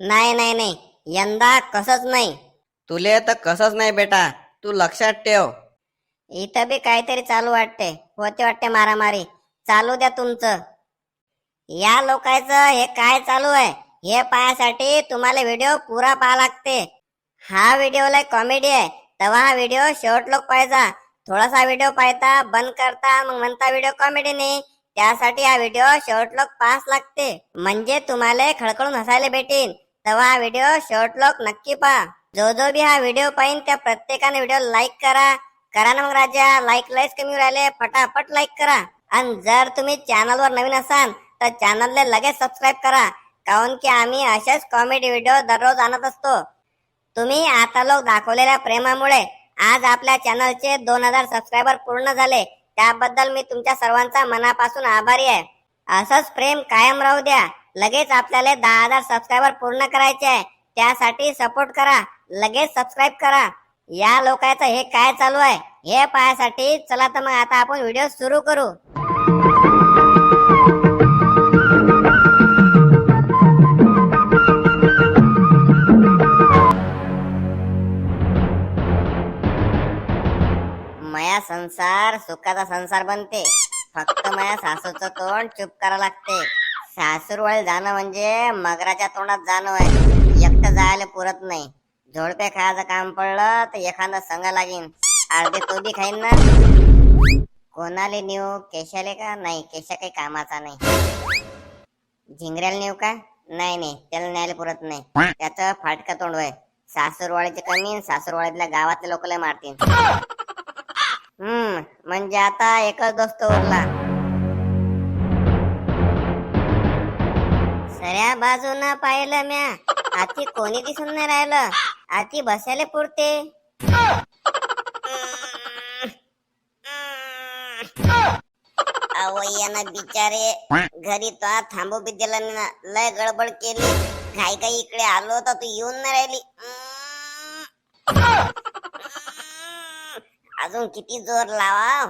नाही नाही नाही. यंदा कसच नाही. तुले तर कसंच नाही बेटा. तू लक्षात ठेव. इथं बी काहीतरी चालू वाटते. होते वाटते मारामारी. चालू द्या तुमचं. या लोकांचं हे काय चालू आहे? हे पाहासाठी तुम्हाला व्हिडिओ पुरा पाहा लागते. हा व्हिडिओ लय कॉमेडी आहे. तेव्हा हा व्हिडिओ शेवट लोक पाहायचा. थोडासा व्हिडिओ पाहता बंद करता मग म्हणता व्हिडिओ कॉमेडी नाही. त्यासाठी हा व्हिडिओ शेवट लोक पाहाच लागते. म्हणजे तुम्हाला खळखळून हसायला भेटेन. तेव्हा हा व्हिडिओ शॉर्ट लोक नक्की पहा. जो जो बी हा व्हिडिओ पाहिन त्या प्रत्येकाने व्हिडिओ लाईक करा. करा ना मग राजा लाईक लाईक कमी राहिले. फटाफट लाईक करा. आणि जर तुम्ही चॅनल वर नवीन असाल तर चॅनलला लगेच सबस्क्राईब करा. काऊन की आम्ही असेच कॉमेडी व्हिडिओ दररोज आणत असतो. तुम्ही आता लोक दाखवलेल्या प्रेमामुळे आज आपल्या चॅनलचे दोन हजार सबस्क्रायबर पूर्ण झाले. त्याबद्दल मी तुमच्या सर्वांचा मनापासून आभारी आहे. असंच प्रेम कायम राहू द्या. लगेच आपल्याला दहा हजार सबस्क्रायबर पूर्ण करायचे आहे. त्यासाठी सपोर्ट करा. लगेच सबस्क्राईब करा. या लोकांचं हे काय चालू आहे? हे पाहायसाठी चला तर मग आता आपण व्हिडिओ सुरू करू. माया संसार सुखाचा संसार बनते. फक्त माया सासूचं तोंड चुप करा लागते. सासूरवाळी जाणं म्हणजे मगराच्या तोंडात जाणं आहे एकटं जायला पुरत नाही. झोडपे खायचं काम पडलं तर एखादा संघ लागीन. अर्धे तो बी खाईन ना. कोणाले नेऊ केशाले का? नाही केशा काही कामाचा नाही. झिंगऱ्याला नेऊ का? नाही नाही. त्याला न्यायला पुरत नाही. त्याचं फाटका तोंड आहे सासूरवाडीचे कमी सासूरवाडीतल्या गावातल्या लोकला मारतील. हम्म म्हणजे आता एकच दोस्त उरला. सऱ्या बाजूनं पाहिलं म्या. आती कोणी दिसून नाही राहिलं. आती बसायला पुरते. अवय्याना बिचारे घरी तो थांबू बी दिला लय गडबड केली. घाई काही इकडे आलो तर तू येऊन नाही राहिली. अजून किती जोर लावा.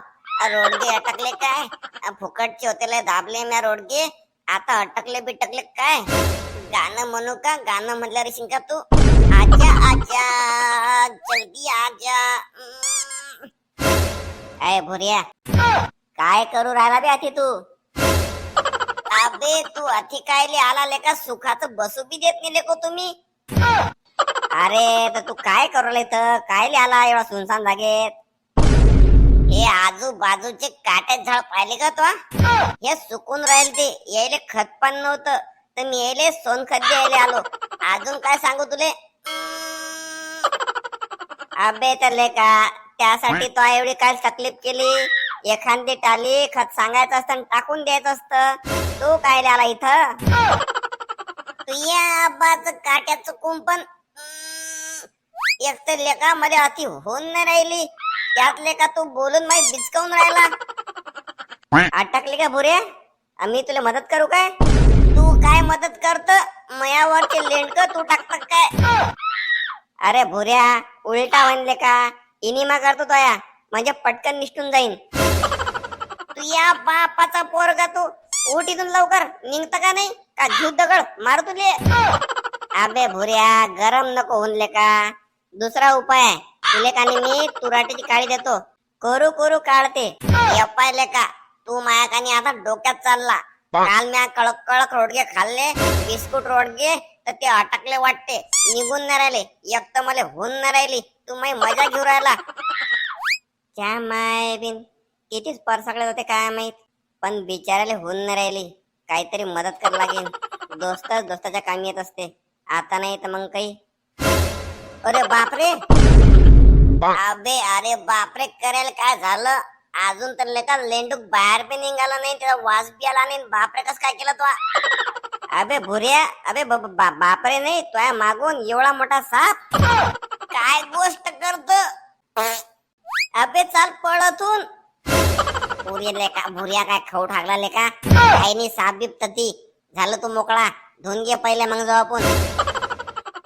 रोडगे अटकले काय? फुकटचे होते लय दाबले म्या रोडगे. आता अटकले बिटकले काय? गाणं म्हणू का? गाणं म्हणल्या रे शिंका तू. आजा आजा जल्दी आजा. काय भुरिया. काय करू राहिला बे अति तू? अबे तू अति कायले आला लेका सुखाचं बसू बी देत नाही लेको तुम्ही. अरे तर तू काय करू तर? कायले आला एवढा सुनसान जागेत? हे आजूबाजूचे काटे झाड पाहिले का तो? हे सुकून राहील ते. यायले खत पण नव्हतं. तर मी यायले सोनखत द्यायला आलो. अजून काय सांगू तुले? अबे तर लेका त्यासाठी तो एवढी काय तकलीफ केली? एखादी टाली खत सांगायचं असतं आणि टाकून द्यायचं असतं. तू काय आला इथं? तुझ्या आबाच काट्याचं कुंपण एक तर लेका मध्ये अति होऊन नाही राहिली. त्यात लेका तू बोलून माही बिचकावून राहिला? अटकली का भुरे? मी तुला मदत करू काय? तू काय मदत करत? मयावरचे लेंडक तू टाकत काय? अरे भुऱ्या उलटा म्हणले का? इनिमा करतो तो या. म्हणजे पटकन निष्ठून जाईन. तू या बापाचा पोरगा तू. उठ इथून लवकर. निघत का नाही? का घेऊ दगड मार तुले? अबे भुऱ्या गरम नको होऊन का. दुसरा उपाय का मी तुराटीची काळी देतो. करू करू काढते. यपायले का तू माया कानी आता डोक्यात चालला. काल म्या कळक कळक रोडगे खाल्ले बिस्कुट रोडगे तर ते अटकले वाटते. निघून नाही राहिले. एक तर मला होऊन नाही राहिली. तू माही मजा घेऊ राहिला. क्या माय बिन? किती परसाकडे होते काय माहीत? पण बिचाराले होऊन नाही राहिली. काहीतरी मदत कर लागेल दोस्तच दोस्ताच्या कामी येत असते. आता नाही तर मग काही. अरे बापरे! अबे अरे बापरे करेल काय झालं? अजून तर लेका लेंडूक बाहेर बी निघाला नाही त्याचा वास बी आला नाही बापरे कस काय केलं तो? अबे भुऱ्या अबे बापरे नाही तो मागून एवढा मोठा साप. काय गोष्ट करतो? अबे चाल पळतून. पुरी लेका भुऱ्या काय खाऊ ठाकला लेका? काही नाही साप बीप तती झालं तू मोकळा. धुवून घे पहिले मग जाऊ आपण.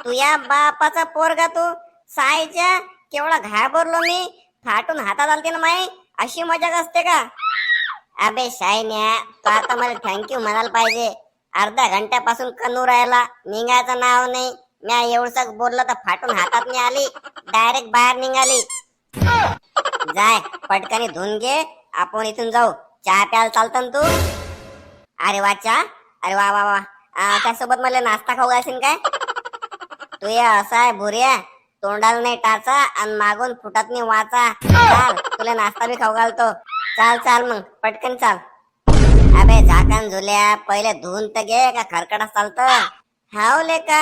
तुया या बापाचा पोरगा तू. सायच्या केवढा घाबरलो मी? फाटून हातात आलते ना माई? अशी मजाक असते का? अबे शायन्या तू आता मला थँक्यू म्हणायला पाहिजे. अर्ध्या घंट्यापासून कनू राहिला. निघायचं नाव नाही. म्या एवढस बोललं तर फाटून हातात नाही आली. डायरेक्ट बाहेर निघाली. जाय पटकनी धुवून घे. आपण इथून जाऊ. चहा प्यायला चालतं ना तू? अरे वा चहा. अरे वा वा वा. त्यासोबत मला नाश्ता खाऊ घालशील काय? तू या असा आहे भुर्या. तोंडाला नाही टाचा आणि मागून फुटात नाही वाचा. चाल तुला नाश्ता बी खाऊ घालतो. चाल चाल मग पटकन चाल. अबे झाकण झुल्या पहिले धुवून तर घे का खरकडा चालतं. हाव लेका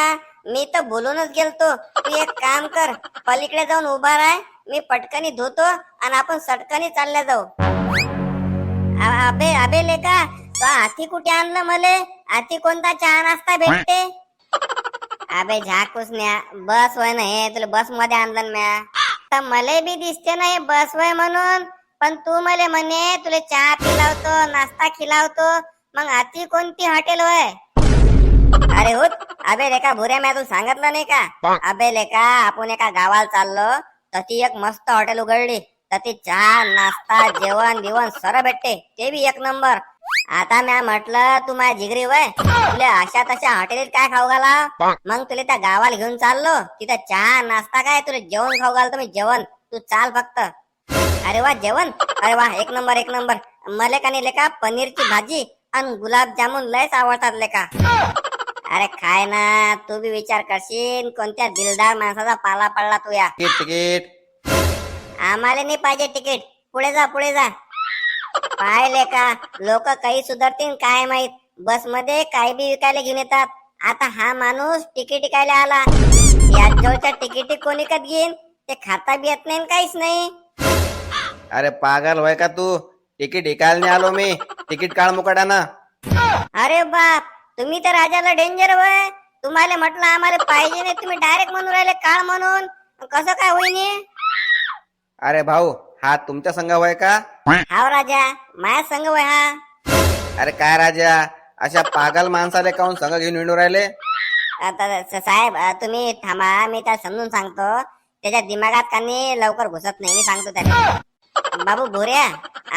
मी तर बोलूनच गेलतो. तू एक काम कर पलीकडे जाऊन उभा राह. मी पटकनी धुतो आणि आपण सटकनी चालल्या जाऊ. अबे अबे लेका तो हाती कुठे आणलं मले? हाती कोणता चहा नाश्ता भेटते? अबे झाकूस न्या बस वय ना हे तुला बसमध्ये आणलं म्या. तर मले बी दिसते ना हे बस वय म्हणून. पण तू मले म्हणे तुला चहा पिलावतो नाश्ता खिलावतो मग आती कोणती हॉटेल वय? अरे होत अबे लेका भुऱ्या म्या तू सांगितलं नाही का? अबे लेका आपण एका गावाला चाललो तर ती एक मस्त हॉटेल उघडली. तर ती चहा नाश्ता जेवण बिवण सर भेटते. ते बी एक नंबर. आता म्या म्हटलं तू माझ्या जिगरी वय. तुला अशा तशा हॉटेलीत काय खाऊ घाला? मग तुला त्या गावाला घेऊन चाललो. तिथं चहा नाश्ता काय? तुला जेवण खाऊ घालतो मी जेवण. तू चाल फक्त. अरे वा जेवण? अरे वा एक नंबर एक नंबर. मले का नाही लेका पनीरची भाजी आणि गुलाबजामुन लयच आवडतात लेका. अरे खाय ना तू बी विचार करशील कोणत्या दिलदार माणसाचा पाला पडला तू या. तिकीट आम्हाला नाही पाहिजे तिकीट पुढे जा पुढे जा. पाहिले का? लोक काही सुधारतील काय माहीत? बसमध्ये काही बी विकायला घेऊन येतात. आता हा माणूस तिकीट विकायला आला. या जवळच्या तिकीटी कोणी कत घेईन? ते खाता बी येत नाही काहीच नाही. अरे पागल होय का तू? तिकीट विकायला नाही आलो मी. तिकीट काढ मुकाट्यानं. अरे बाप तुम्ही तर राजाला डेंजर वय तुम्हाला म्हटलं आम्हाला पाहिजे नाही तुम्ही डायरेक्ट म्हणून राहिले काळ म्हणून. कसं काय होईन अरे भाऊ हा तुमच्या संघ होय का? हाव राजा माया संग वय हा. अरे काय राजा अशा पागल माणसाला काऊन संघ घेऊन विणू राहिले? आता स- साहेब अ, तुम्ही थांबा मी त्याला समजून सांगतो. त्याच्या दिमागात कानी लवकर घुसत नाही मी सांगतो त्याला. बाबू भोऱ्या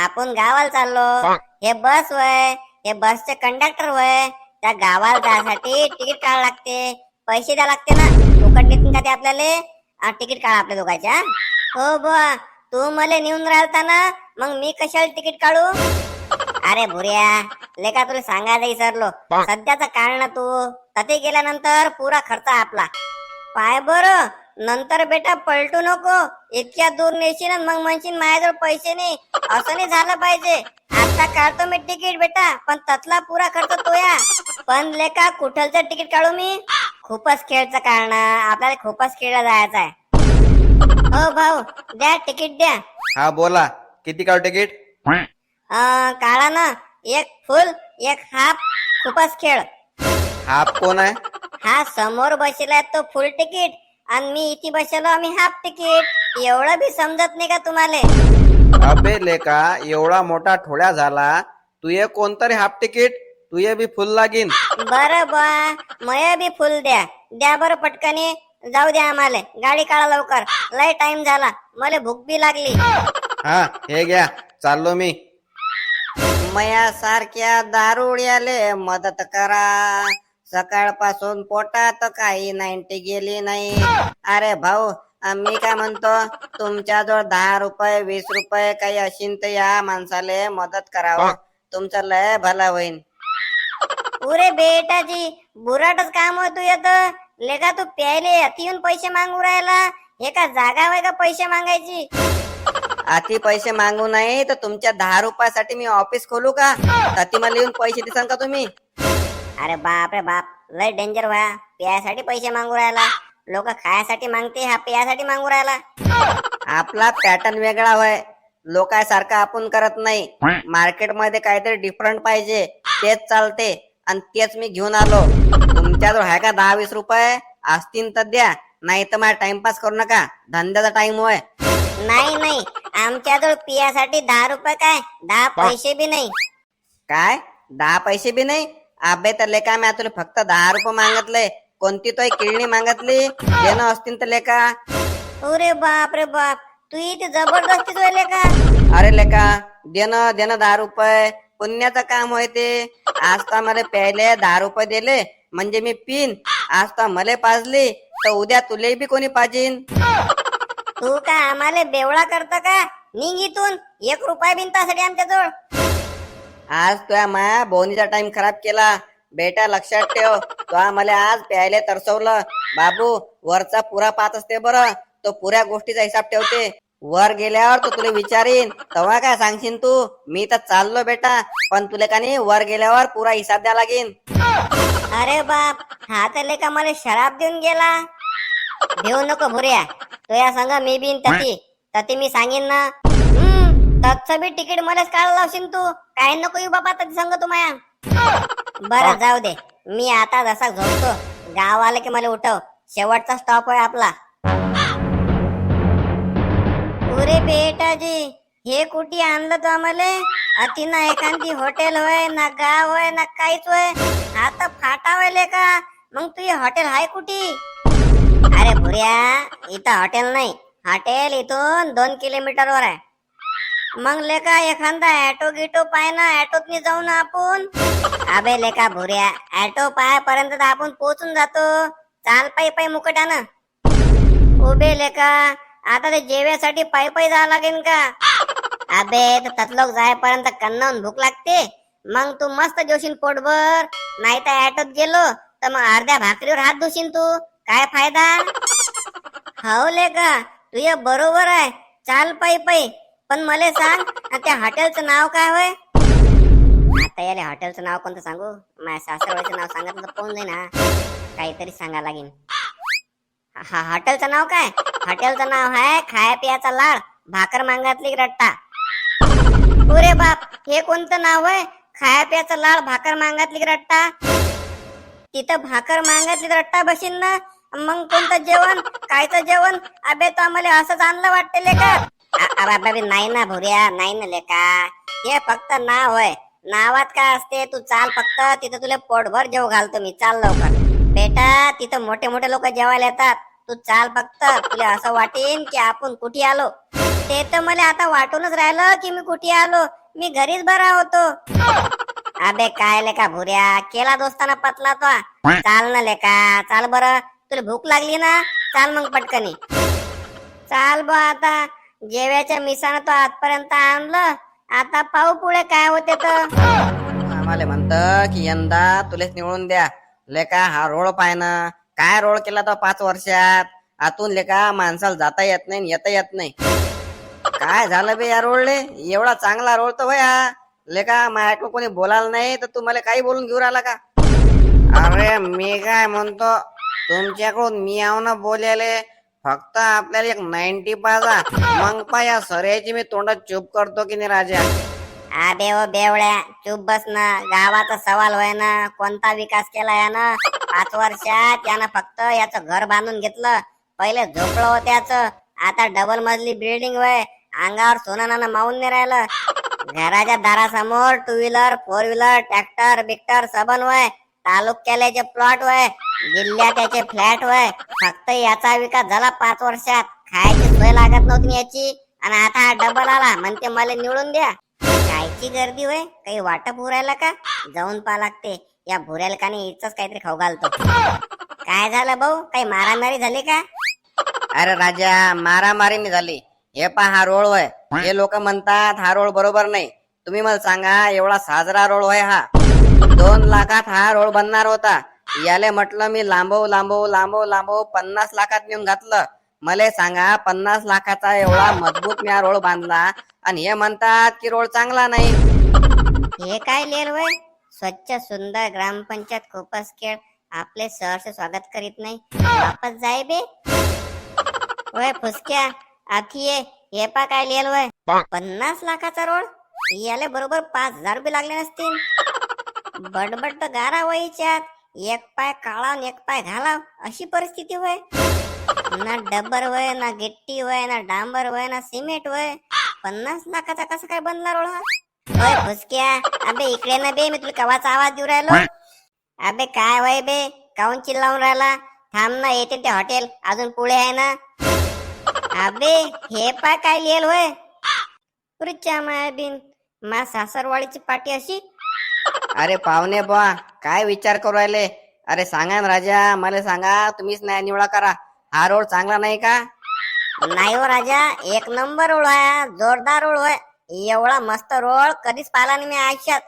आपण गावाला चाललो. हे बस वय हे बसचे कंडक्टर वय. त्या गावाला जायसाठी तिकीट काढावं लागते. पैसे द्या लागते ना. फुकट देतील का ते आपल्याला? तिकीट काढा आपल्या दोघांच्या हो बुवा. तू मला नेऊन राहिलता ना मग मी कशाला तिकीट काढू? अरे भुऱ्या लेका तुला सांगायला विसरलो. सध्याचा काळ ना तू तथे गेल्यानंतर पुरा खर्च आपला. पाय बर नंतर बेटा पलटू नको. इतक्या दूर नेशील मग म्हणशील माझ्याजवळ पैसे नाही. असं नाही झालं पाहिजे. आता काढतो मी तिकीट बेटा पण ततला पुरा खर्च तोया. पण लेका कुठलचं तिकीट काढू मी? खूपच खेळचं काढणं आपल्याला खूपच खेळला जायचं आहे हो भाऊ द्या तिकीट द्या. हा बोला. किती काढू तिकीट? अं, काढा ना. एक फुल एक हाफ खूपच खेळ. हाफ कोण आहे? हा समोर बसलाय तो फुल तिकीट आणि मी इथे बसलो आम्ही हाफ तिकीट. एवढं बी समजत नाही का तुम्हाला? अबे लेका एवढा मोठा ठोड्या झाला. तू ये कोणतरी हाफ तिकीट? तू ये बी फुल लागीन. बरं बा मय बी फुल द्या. द्या बरं पटकने. जाऊ द्या आम्हाला गाडी काढा लवकर. लय टाइम झाला. मला भूक बी लागली. हा हे घ्या. चाललो मी. मया सारख्या दारुड्याले मदत करा. सकाळपासून पोटात काही नाईन्टी गेली नाही. अरे भाऊ मी काय म्हणतो? तुमच्याजवळ दहा रुपये वीस रुपये काही असेल तर या माणसाले मदत करावं. तुमचं लय भला होईन. पुरे बेटाजी बुराटच काम होतो येत लेका तू प्यायले अति येऊन पैसे मागू राहिला? हे का जागा वय का पैसे मागायची? आधी पैसे मागू नाही तर तुमच्या दहा रुपयासाठी मी ऑफिस खोलू का? ती मला येऊन पैसे देसान का तुम्ही? अरे बाप रे बाप लय डेंजर व्हा. प्यायसाठी पैसे मागू राहिला. लोक खायासाठी मागते हा प्यायसाठी मागू राहिला. आपला पॅटर्न वेगळा होय. लोकांसारखा आपण करत नाही. मार्केटमध्ये काहीतरी डिफरंट पाहिजे. तेच चालते. आणि तेच मी घेऊन आलो. तुमच्याजवळ आहे का? दहा वीस रुपये. असतील तर द्या. नाही तर मला टाइमपास करू नका. धंद्याचा टाइम होय. नाही नाही. आमच्याजवळ पियासाठी दहा रुपये काय? दहा पैसे बी नाही. काय? दहा पैसे बी नाही? अबे तर लेका मी तुला फक्त दहा रुपये मागितले. कोणती तो किळणी मागितली? देणं असतील तर लेका. अरे बाप रे बाप. तू इथे जबरदस्तीच व्हायले का अरे लेका देणं देणं दहा रुपये. पुण्याचं काम होय ते. आज तर मला प्यायले दहा रुपये दिले. म्हणजे मी पिन. आज तर मले पाजली तर उद्या तुले बी कोणी पाजीन. तू काय आम्हाला बेवळा करत का? निघ इथून. एक रुपया बिनतासाठी आमच्या जवळ आज तुया माया बोनीचा टाइम खराब केला. बेटा लक्षात ठेव तुया मला आज प्यायले तरसवलं. बाबू वरचा पुरा पाहत असते बरं. तो पुऱ्या गोष्टीचा हिसाब ठेवते. वर गेल्यावर तो तुला विचारीन. तेव्हा काय सांगशील तू? मी तर चाललो बेटा पण तुला का नाही वर गेल्यावर पुरा हिसाब द्या लागेल अरे बाप हा तर लेका मला शराब देऊन गेला? देऊ नको भुऱ्या तो या संग मी बिन तती. तती मी सांगेन ना. तत्च बी तिकीट मलाच काढायला लावशील तू. काय नको येऊ बाबा तती संग तू माया. बरं जाऊ दे. मी आता जसा झोपतो गाव आलं की मला उठव. शेवटचा स्टॉप आहे आपला. अरे बेटाजी. हे कुठे आणलं तू आम्हाला? अति ना एखादी हॉटेल होय ना गाव होय ना काहीच होय. आता फाटा व्हायले का? मग तुझी हॉटेल आहे कुठे? अरे भुऱ्या इथं हॉटेल नाही. हॉटेल इथून दोन किलोमीटर वर आहे. मग लेका एखादा ऍटो गिटो पाय ना ऍटोतनी जाऊ ना आपण. अबे लेका भुऱ्या ऍटो पायापर्यंत तर आपण पोहोचून जातो. चाल पायी पायी मुकटानं उभे लेका आता ते जेव्यासाठी पायी पायी जावं लागेल का? अबे तर ततलोक जायपर्यंत कन्नावून भूक लागते. मग तू मस्त जेवशील पोटभर. नाही तर ऍटोत गेलो तर मग अर्ध्या भाकरीवर हात धुशील तू. काय फायदा? हो ले का तू बरोबर आहे. चाल पायी पायी पण मला सांग त्या हॉटेलचं नाव काय होय? आता याले हॉटेलचं नाव कोणतं सांगू? माझ्या सासरवाडीचं नाव सांगत तर कोण जाईन हा काहीतरी सांगा लागेल हा हॉटेलचं नाव काय? हॉटेलचं नाव आहे खाया पियाचा लाड भाकर मांगातली रट्टा. अरे बाप हे कोणतं नाव आहे? खाया पियाचा लाड भाकर मांगातली रट्टा? तिथं भाकर मांगातली रट्टा बसीन ना? मग कोणतं जेवण? कायचं जेवण? अबे तो आम्हाला असंच आणलं वाटते लेका अबे नाही ना भुऱ्या नाही ना लेका. हे फक्त नाव होय. नावात काय असते? तू चाल फक्त तिथं तुला पोटभर जेव घालतो मी. चाल लवकर. बेटा तिथं मोठे मोठे लोक जेवायला येतात. तू चाल फक्त. तुला असं वाटेन की आपण कुठे आलो? ते तर मला आता वाटूनच राहिलं की मी कुठे आलो? मी घरीच बरा होतो. अबे काय लेका भुऱ्या? केला दोस्ताना पतला तो. चाल ना लेका चाल बर. तुला भूक लागली ना? चाल मग पटकनी. चाल बा आता. जेव्याच्या मिसानं तो आजपर्यंत आणलं. आता पाहू पुढे काय होते तर. आम्हाला म्हणत की यंदा तुलेच निवडून द्या. लेका हा रोड पाय ना काय रोड केला तो पाच वर्षात? आतून लेका माणसाला जाता येत नाही आणि येता येत नाही. काय झालं बे या रोडले? एवढा चांगला रोळ तर हा लेका माझ्याकडे कोणी बोलायला नाही तर तू मला काही बोलून घेऊन आला का? अरे मी काय म्हणतो तुमच्याकडून मी आव ना बोलायले फक्त आपल्याला एक नाईन्टी पाजा. मग पाय या सर्याची मी तोंडात चूप करतो की नाही राजा? अबे ओ बेवड्या चुप बस ना. गावाचा सवाल होय ना कोणता विकास केला यानं? पाच वर्षात यानं फक्त याचं घर बांधून घेतलं. पहिले झोपलं होतं आता डबल मजली बिल्डिंग वय अंगावर सोनं नानं मावून नाही राहिलं. घराच्या दारासमोर two wheeler four wheeler tractor Victor सबन वय तालुक्याचे प्लॉट वय जिल्ह्यात त्याचे फ्लॅट वय. फक्त याचा विकास झाला पाच वर्षात. खायची सोय लागत नव्हती याची. आणि आता हा डबल आला. म्हणते मला निवडून द्या. खायची गर्दी होय काही वाटप उरायला का? जाऊन पहा लागते. या भुऱ्याला का नाही इथंच काहीतरी खाऊ घालतो. काय झालं भाऊ? काही मारामारी झाली का? अरे राजा मारामारी मी झाली. हे पहा हा रोळ होय. हे लोक म्हणतात हा रोळ बरोबर नाही. तुम्ही मला सांगा एवढा साजरा रोड होय हा. दोन लाखात हा रोळ बनणार होता. याले म्हटलं मी लांबव लांबव लांबव लांबव पन्नास लाखात नेऊन घातलं. मला सांगा पन्नास लाखाचा एवढा मजबूत मी हा रोळ बांधला आणि हे म्हणतात की रोळ चांगला नाही. हे काय लिहिल वय स्वच्छ सुंदर ग्रामपंचायत खूपच खेळ आपले सहर्ष स्वागत करीत नाही. वापस जाय बे. वय फुसक्या. आखी ये हे पा काय लिहिल वय? पन्नास लाखाचा रोड? याले बरोबर पाच हजार रुपये लागले नसतील. बडबड तर गारा वयच्यात एक पाय काळा एक पाय घालाव अशी परिस्थिती होय ना डब्बर वय ना गिट्टी वय ना डांबर वय ना सिमेंट वय. पन्नास लाखाचा कसं काय बनला रोड हा? ओय फुसक्या अबे इकडे ना बे मी तुला कवाचा आवाज देऊ राहिलो. अबे काय वय बे? काऊन चिल्लावून राहिला? थांब ना येते ते हॉटेल अजून पुढे आहे ना? अबे हे पाय काय लिहिल होय? पुरीच्या माया बिन मा सासरवाडीची पाठी अशी? अरे पाहुणे बुवा काय विचार करू राहिले? अरे सांगा ना राजा मला सांगा तुम्हीच न्याय निवडा करा. हा रोड चांगला नाही का? नाही हो राजा एक नंबर रोड आहे जोरदार रोड आहे एवढा मस्त रोड कधीच पाहिला नाही मी आयुष्यात.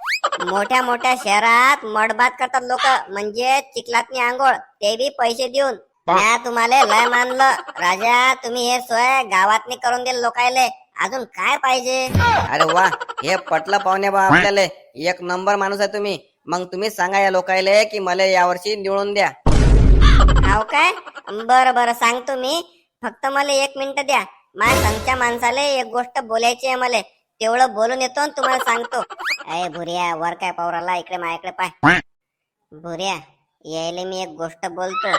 मोठ्या मोठ्या शहरात मडबात करतात लोक म्हणजे चिखलातनी आंघोळ ते बी पैसे देऊन. म्या तुम्हाला लय मानलं. राजा तुम्ही हे सोय गावातनी करून दिल लोकायले. अजून काय पाहिजे? अरे वा हे पटलं पाहुणे बा आपल्याला. एक नंबर माणूस आहे तुम्ही. मग तुम्हीच सांगा या लोकायले की मला यावर्षी निवडून द्या. हाव काय? बर बर सांगतो मी. फक्त मला एक मिनिट द्या. माझ्या संगच्या माणसाला एक गोष्ट बोलायची आहे मला. तेवढं बोलून येतो आणि तुम्हाला सांगतो. अय भुऱ्या वर काय पावराला? इकडे माझ्याकडे पाय. भुऱ्या यायले मी एक गोष्ट बोलतो.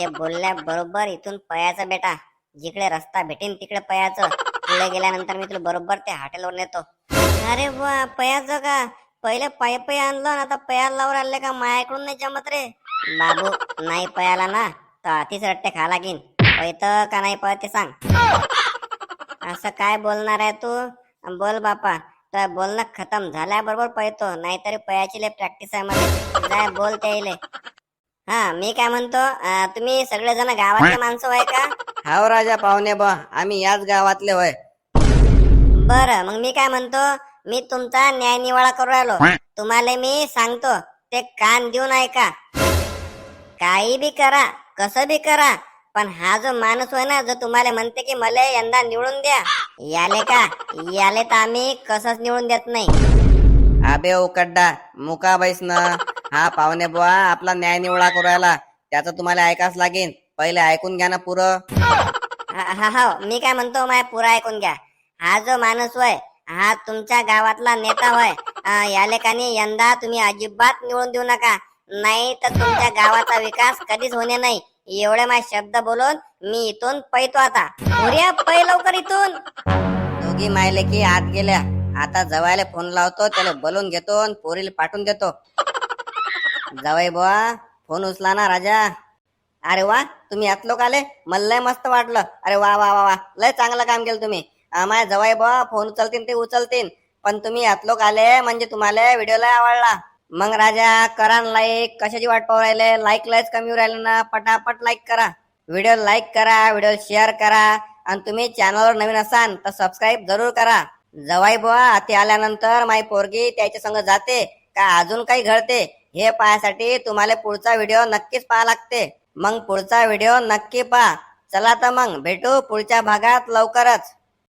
ते बोलल्या बरोबर इथून पयाचा बेटा. जिकडे रस्ता भेटेन तिकडे पयाचं. पुढे गेल्यानंतर मी तुला बरोबर त्या हॉटेलवर नेतो. अरे वा पयाचं का? पहिले पाय पाय आणलं ना आता पयाला लावर आणले का? मायाकडून नाही जमत रे. बाबू नाही पयाला ना तर अतिच रट्टे खा लागीन. पळत का नाही पळत ते सांग. असं काय बोलणार आहे तू? बोल बापा. तर बोलणं खतम झाल्याबरोबर पळतो. नाहीतरी पयाची लय प्रॅक्टिस आहे मला. काय बोल त्याईले. हा मी काय म्हणतो अं, तुम्ही सगळेजण गावातले माणसं होय का? हाव राजा पाहुणे बा आम्ही याच गावातले होय. बरं मग मी काय म्हणतो मी तुमचा न्याय निवाडा करू राहिलो. तुम्हाला मी सांगतो ते कान देऊन ऐका. काही बी करा कसं बी करा पण हा जो माणूस होय ना जो तुम्हाला म्हणते की मला यंदा निवडून द्या याले का याले तर आम्ही कसंच निवडून देत नाही. अबे उकडा मुका बैस न हा पाहुणे बुवा आपला न्याय निवडा करू राहिला त्याचं तुम्हाला ऐकाच लागेल. पहिले ऐकून घ्या ना पुरं. हा हा हा मी काय म्हणतो माय पुरा ऐकून घ्या. हा जो माणूस होय हा तुमच्या गावातला नेता होय अं, याले कानी यंदा तुम्ही अजिबात निवडून देऊ नका. नाही तर तुमच्या गावाचा विकास कधीच होणे नाही. एवढे माझे शब्द बोलून मी इथून पैतो आता. उर्या पै लवकर इथून. दोघी मायले की आत गेल्या. आता जवायला फोन लावतो त्याला बोलून घेतो आणि पोरीला पाठवून देतो. जवाई बुवा फोन उचला ना राजा. अरे वा तुम्ही यात लोक आले मला लय मस्त वाटलं. अरे वा वा वा वा. लय चांगलं काम केलं तुम्ही. माझ्या जवाई बुवा फोन उचलतील ते उचलतीन. पण तुम्ही यात लोक आले म्हणजे तुम्हाला व्हिडिओ लय आवडला. मग राजा करा लाईक कशाची वाट पाहू राहिले? लाईक लयच कमी राहिले ना. पटापट लाईक करा. व्हिडिओ लाईक करा व्हिडिओ शेअर करा. आणि तुम्ही चॅनलवर नवीन असाल तर सबस्क्राईब जरूर करा. जवाई बुवा ते आल्यानंतर माई पोरगी त्याच्या संग जाते. का अजून काही घडते? हे पाहण्यासाठी तुम्हाला पुढचा व्हिडिओ नक्कीच पाहा लागते. मग पुढचा व्हिडिओ नक्की पहा. चला तर मग भेटू पुढच्या भागात लवकरच.